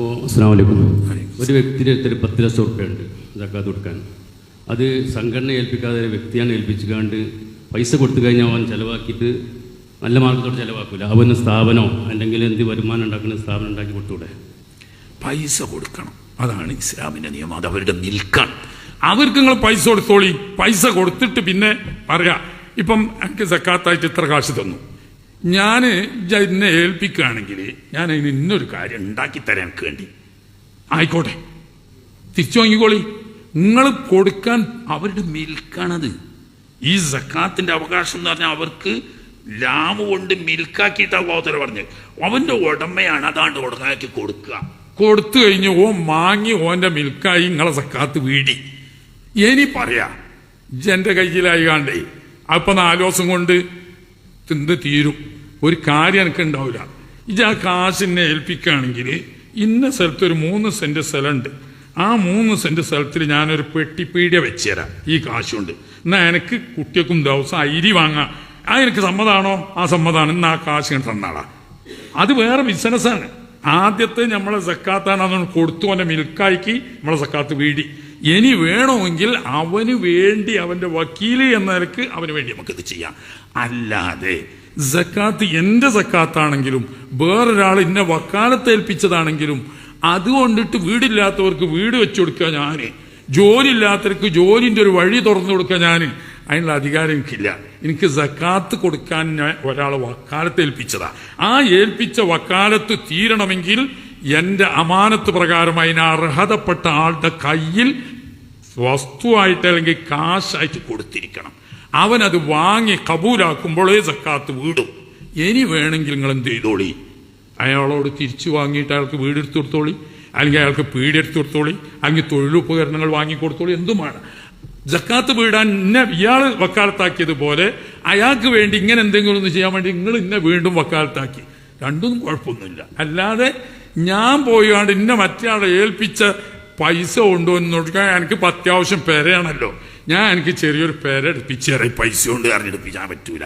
ഓ അസ്സാം ഒരു വ്യക്തിയുടെ അടുത്തൊരു പത്ത് ലക്ഷം ഉറപ്പുണ്ട് ജക്കാത്ത് കൊടുക്കാൻ. അത് സംഘടന ഏൽപ്പിക്കാതെ വ്യക്തിയാണ് ഏൽപ്പിച്ചുകൊണ്ട് പൈസ കൊടുത്തു കഴിഞ്ഞാൽ അവൻ ചിലവാക്കിയിട്ട് നല്ല മാർഗത്തോടെ ചിലവാക്കില്ല അവന് സ്ഥാപനമോ അല്ലെങ്കിൽ എന്ത് വരുമാനം ഉണ്ടാക്കുന്ന സ്ഥാപനം ഉണ്ടാക്കി കൊടുത്തൂടെ പൈസ കൊടുക്കണം. അതാണ് ഇസ്ലാമിന്റെ നിയമം. അത് അവരുടെ നിൽക്കാൻ. അവർക്ക് നിങ്ങൾ പൈസ കൊടുത്തോളി. പൈസ കൊടുത്തിട്ട് പിന്നെ പറയാ ഇപ്പം എനിക്ക് സക്കാത്തായിട്ട് ഇത്ര കാശ് തന്നു. ഞാൻ എന്നെ ഏൽപ്പിക്കുകയാണെങ്കിൽ ഞാൻ അതിന് ഇന്നൊരു കാര്യം ഉണ്ടാക്കി തരാൻ വേണ്ടി. ആയിക്കോട്ടെ. തിരിച്ചു വാങ്ങിക്കോളി. നിങ്ങൾ കൊടുക്കാൻ അവരുടെ മിൽക്കാണത്. ഈ സക്കാത്തിന്റെ അവകാശം എന്ന് പറഞ്ഞാൽ അവർക്ക് ലാമ് കൊണ്ട് മിൽക്കാക്കിയിട്ട് അള്ളാഹുത്തല പറഞ്ഞു. അവന്റെ ഉടമയാണ് അതാണ്ട് ഉടനാക്കി കൊടുക്കുക. കൊടുത്തു കഴിഞ്ഞ് ഓ മാങ്ങി ഓന്റെ മിൽക്കായി നിങ്ങളെ സക്കാത്ത് വീടി. ഇനി പറയാ ജന്റെ കയ്യിലായി കാണ്ടേ. അപ്പൊ നാലു ദിവസം കൊണ്ട് തിന്ന് തീരും. ഒരു കാര്യം എനിക്ക് ഉണ്ടാവില്ല. ഇത് ആ കാശിനെ ഏൽപ്പിക്കുകയാണെങ്കിൽ ഇന്ന സ്ഥലത്ത് ഒരു മൂന്ന് സെന്റ് സ്ഥലമുണ്ട് ആ മൂന്ന് സെന്റ് സ്ഥലത്തിൽ ഞാനൊരു പെട്ടിപ്പീടിയ വെച്ചുതരാം ഈ കാശുണ്ട് എന്നാ എനിക്ക് കുട്ടികൾക്കും ദിവസം അരി വാങ്ങാം. ആ എനിക്ക് സമ്മതാണോ? ആ സമ്മതാണ്. എന്നാ ആ കാശ് ഞാൻ തന്നാളാ. അത് വേറെ ബിസിനസ്സാണ് ആദ്യത്തെ നമ്മളെ സക്കാത്താണ് അതൊന്ന് കൊടുത്തു അവന്റെ മിൽക്കായിക്ക് നമ്മളെ സക്കാത്ത് വീടി ഇനി വേണമെങ്കിൽ അവന് വേണ്ടി അവന്റെ വക്കീൽ എന്ന നിലയ്ക്ക് അവന് വേണ്ടി നമുക്കിത് ചെയ്യാം. അല്ലാതെ സക്കാത്ത് എന്റെ സക്കാത്താണെങ്കിലും വേറൊരാൾ ഇന്നെ വക്കാലത്ത് ഏൽപ്പിച്ചതാണെങ്കിലും അതുകൊണ്ടിട്ട് വീടില്ലാത്തവർക്ക് വീട് വെച്ചു കൊടുക്കുക ഞാൻ ജോലി ഇല്ലാത്തവർക്ക് ജോലിന്റെ ഒരു വഴി തുറന്നു കൊടുക്കുക ഞാൻ അതിനുള്ള അധികാരം എനിക്കില്ല. എനിക്ക് സക്കാത്ത് കൊടുക്കാൻ ഞാൻ ഒരാളെ വക്കാലത്ത് ഏൽപ്പിച്ചതാ. ആ ഏൽപ്പിച്ച വക്കാലത്ത് തീരണമെങ്കിൽ എന്റെ അമാനത്ത് പ്രകാരം അതിന് അർഹതപ്പെട്ട ആളുടെ കയ്യിൽ വസ്തുവായിട്ട് അല്ലെങ്കിൽ കാശായിട്ട് കൊടുത്തിരിക്കണം. അവൻ അത് വാങ്ങി കബൂലാക്കുമ്പോഴേ സക്കാത്ത് വീടും. ഇനി വേണമെങ്കിൽ നിങ്ങൾ എന്ത് ചെയ്തോളി? അയാളോട് തിരിച്ചു വാങ്ങിയിട്ട് അയാൾക്ക് വീടെടുത്ത് കൊടുത്തോളി. അല്ലെങ്കിൽ അയാൾക്ക് പീടിയെടുത്ത് കൊടുത്തോളി. അല്ലെങ്കിൽ തൊഴിലുപകരണങ്ങൾ വാങ്ങിക്കൊടുത്തോളി. എന്തുമാണ്? ജക്കാത്ത് വീടാൻ ഇന്നെ ഇയാൾ വക്കാലത്താക്കിയതുപോലെ അയാൾക്ക് വേണ്ടി ഇങ്ങനെ എന്തെങ്കിലും ഒന്ന് ചെയ്യാൻ വേണ്ടി നിങ്ങൾ ഇന്നെ വീണ്ടും വക്കാലത്താക്കി. രണ്ടും കുഴപ്പമൊന്നുമില്ല. അല്ലാതെ ഞാൻ പോയാണ്ട് ഇന്ന മറ്റേ ഏൽപ്പിച്ച പൈസ കൊണ്ടുവന്ന് നോക്കാൻ എനിക്ക് അത്യാവശ്യം പെരയാണല്ലോ. ഞാൻ എനിക്ക് ചെറിയൊരു പെര എടുപ്പിച്ച് തരാം. പൈസ കൊണ്ട് അറിഞ്ഞെടുപ്പിക്കാൻ പറ്റൂല.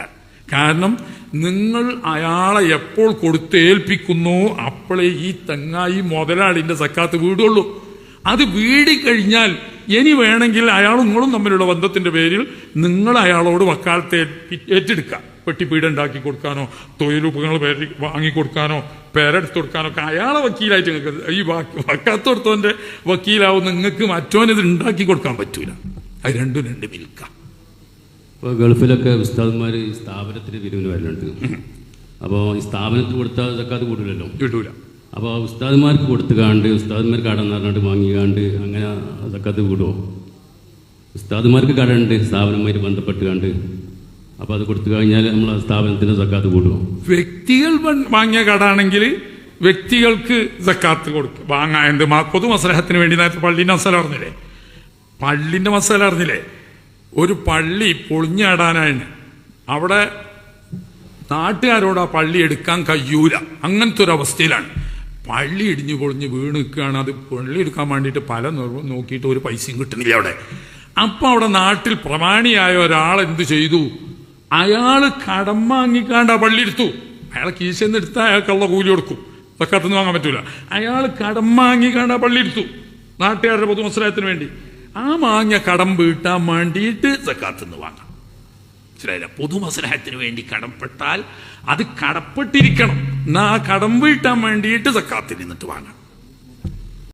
കാരണം നിങ്ങൾ അയാളെ എപ്പോൾ കൊടുത്ത് ഏൽപ്പിക്കുന്നു അപ്പോഴേ ഈ തെങ്ങായി മുതലാളിന്റെ സക്കാത്ത് വീടുള്ളൂ. അത് വീടി കഴിഞ്ഞാൽ ഇനി വേണമെങ്കിൽ അയാളും നിങ്ങളും തമ്മിലുള്ള ബന്ധത്തിന്റെ പേരിൽ നിങ്ങൾ അയാളോട് വക്കാലത്തെ ഏറ്റെടുക്കാം. പെട്ടിപ്പീട് ഉണ്ടാക്കി കൊടുക്കാനോ തൊഴിലുപകരണങ്ങൾ വാങ്ങി വാങ്ങിക്കൊടുക്കാനോ പേരെടുത്ത് കൊടുക്കാനോ ഒക്കെ അയാളെ വക്കീലായിട്ട് നിങ്ങൾക്ക് ഈ വക്കാത്തോടത്തോന്റെ വക്കീലാവും നിങ്ങൾക്ക് മറ്റോനിത് ഉണ്ടാക്കി കൊടുക്കാൻ പറ്റൂല. അത് രണ്ടും രണ്ട് മിൽക്കാം. ഇപ്പോൾ ഗൾഫിലൊക്കെ ഉസ്താദ്മാർ ഈ സ്ഥാപനത്തിന് പിരിവിന് വരുന്നുണ്ട്. അപ്പോൾ ഈ സ്ഥാപനത്തിന് കൊടുത്താൽ സക്കാത്ത് കൂടില്ലല്ലോ കിട്ടൂല. അപ്പോൾ ഉസ്താദന്മാർക്ക് കൊടുത്തുകാണ്ട് ഉസ്താദ്മാർക്ക് കടം പറഞ്ഞിട്ട് വാങ്ങിക്കാണ്ട് അങ്ങനെ സക്കാത്ത് വിടുമോ ഉസ്താദന്മാർക്ക് കടമുണ്ട് സ്ഥാപനമായിട്ട് ബന്ധപ്പെട്ട് കണ്ട് അപ്പോൾ അത് കൊടുത്തു കഴിഞ്ഞാൽ നമ്മൾ സ്ഥാപനത്തിന് സക്കാത്ത് കൂടുമോ വ്യക്തികൾ വാങ്ങിയ കടാണെങ്കിൽ വ്യക്തികൾക്ക് സക്കാത്ത് കൊടുക്കും. വാങ്ങാൻ എന്ത് പൊതു മസലഹത്തിന് വേണ്ടി നേരത്തെ പള്ളിന്റെ മസാല അറിഞ്ഞില്ലേ? പള്ളിന്റെ മസാല അറിഞ്ഞില്ലേ? ഒരു പള്ളി പൊളിഞ്ഞാടാനാണ് അവിടെ നാട്ടുകാരോട് ആ പള്ളി എടുക്കാൻ കഴിയൂല. അങ്ങനത്തെ ഒരു അവസ്ഥയിലാണ്. പള്ളി ഇടിഞ്ഞു പൊളിഞ്ഞ് വീണ് നിൽക്കുകയാണ്. അത് പള്ളി എടുക്കാൻ വേണ്ടിയിട്ട് പല നോക്കിയിട്ട് ഒരു പൈസയും കിട്ടുന്നില്ല അവിടെ. അപ്പൊ അവിടെ നാട്ടിൽ പ്രമാണിയായ ഒരാൾ എന്ത് ചെയ്തു? അയാൾ കടം വാങ്ങിക്കാണ്ട് ആ പള്ളി എടുത്തു. അയാൾ കീശന്ന് എടുത്താൽ അയാൾക്കുള്ള കൂലി കൊടുക്കും. സക്കാത്തൊന്നും വാങ്ങാൻ പറ്റൂല. അയാൾ കടം വാങ്ങിക്കാണ്ട് ആ പള്ളി എടുത്തു. നാട്ടുകാരുടെ പൊതുമത്സരത്തിന് വേണ്ടി. ആ വാങ്ങിയ കടം വീട്ടാൻ വേണ്ടിയിട്ട് സക്കാത്തുനിന്ന് വാങ്ങാം മനസ്സിലായില്ല? പൊതുമസലഹത്തിന് വേണ്ടി കടപ്പെട്ടാൽ അത് കടപ്പെട്ടിരിക്കണം. എന്നാ ആ കടം വീട്ടാൻ വേണ്ടിയിട്ട് സക്കാത്തിൽ നിന്നിട്ട് വാങ്ങാം